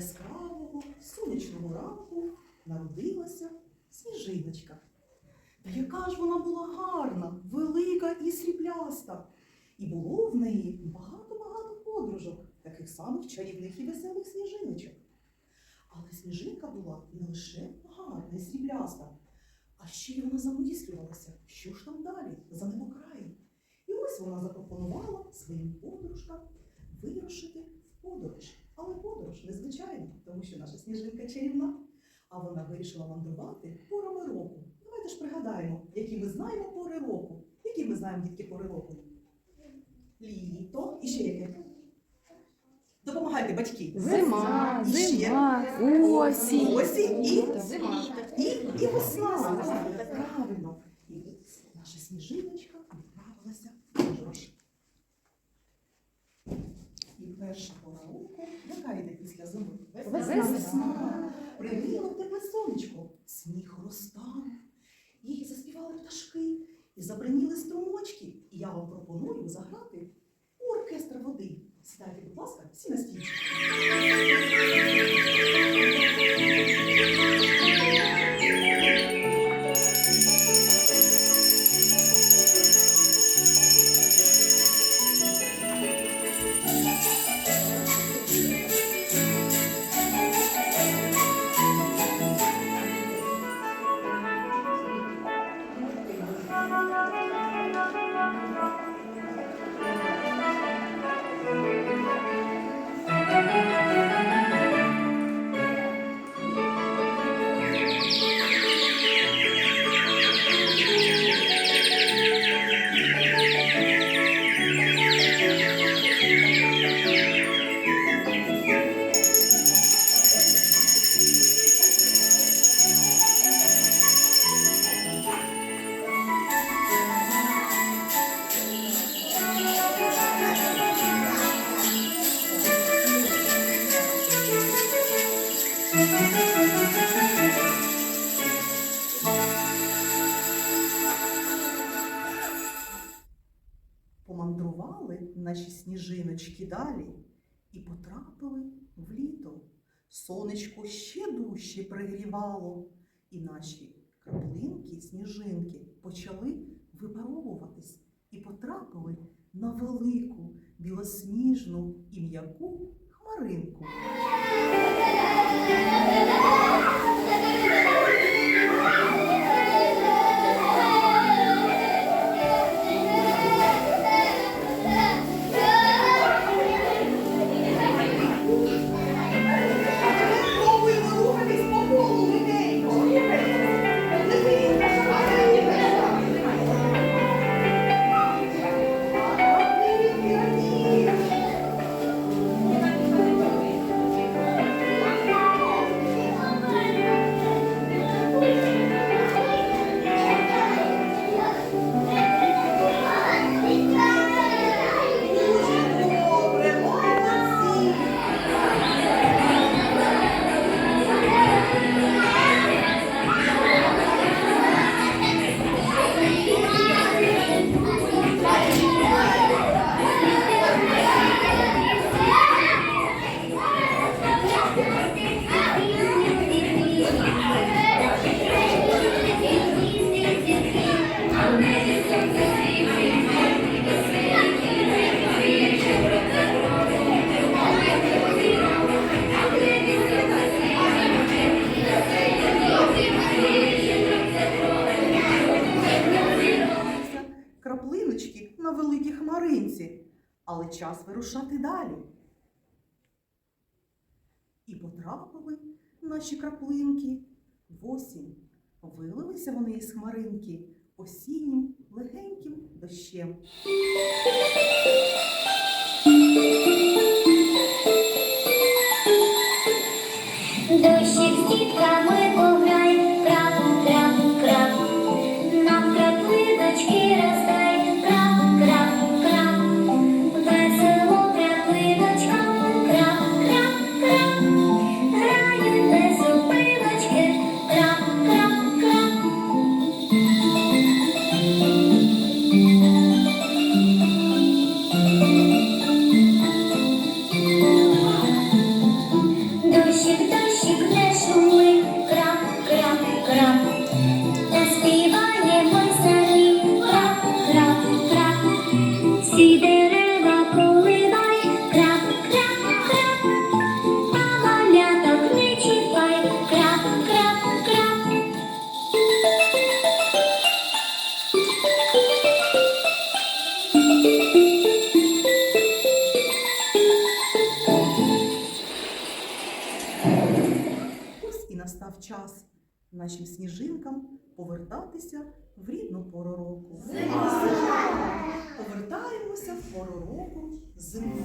яскравого сонячного ранку народилася сніжиночка. Та яка ж вона була гарна, велика і срібляста. І було в неї багато-багато подружок, таких самих чарівних і веселих сніжиночок. Але сніжинка була не лише гарна і срібляста, а ще й вона замислювалася, що ж там далі, за небокраєм. І ось вона запропонувала своїм подружкам вирушити в подорож. Незвичайна, тому що наша сніжинка чарівна. А вона вирішила мандрувати порами року. Давайте ж пригадаємо, які ми знаємо пори року. Які ми знаємо дітки пори року? Літо. І ще яке? Допомагайте, батьки. Зима, зима, осінь. Осінь і, Зима. і, і весна. Правильно. І наша сніжиночка відправилася в подорож. І перша пора року, яка йде після зими? Весна. Прилило тепле сонечко, сніг розтав. Їй заспівали пташки, і забриніли струмочки. І я вам пропоную заграти у оркестр води. Сідайте, будь ласка, всі на стільчик. Наші сніжиночки далі і потрапили в літо. Сонечко ще дужче пригрівало, і наші краплинки, сніжинки почали випаровуватись і потрапили на велику білосніжну і м'яку краплиночки на великій хмаринці, але час вирушати далі. І потрапили наші краплинки в осінь. Вилилися вони із хмаринки осіннім легеньким дощем. всі дерева поливай, крап, крап, крап, а маляток не чіпай, крап, крап. Ось і настав час нашим сніжинкам повертатися в рідну пору року. Зима! повертаємося в пору року зиму.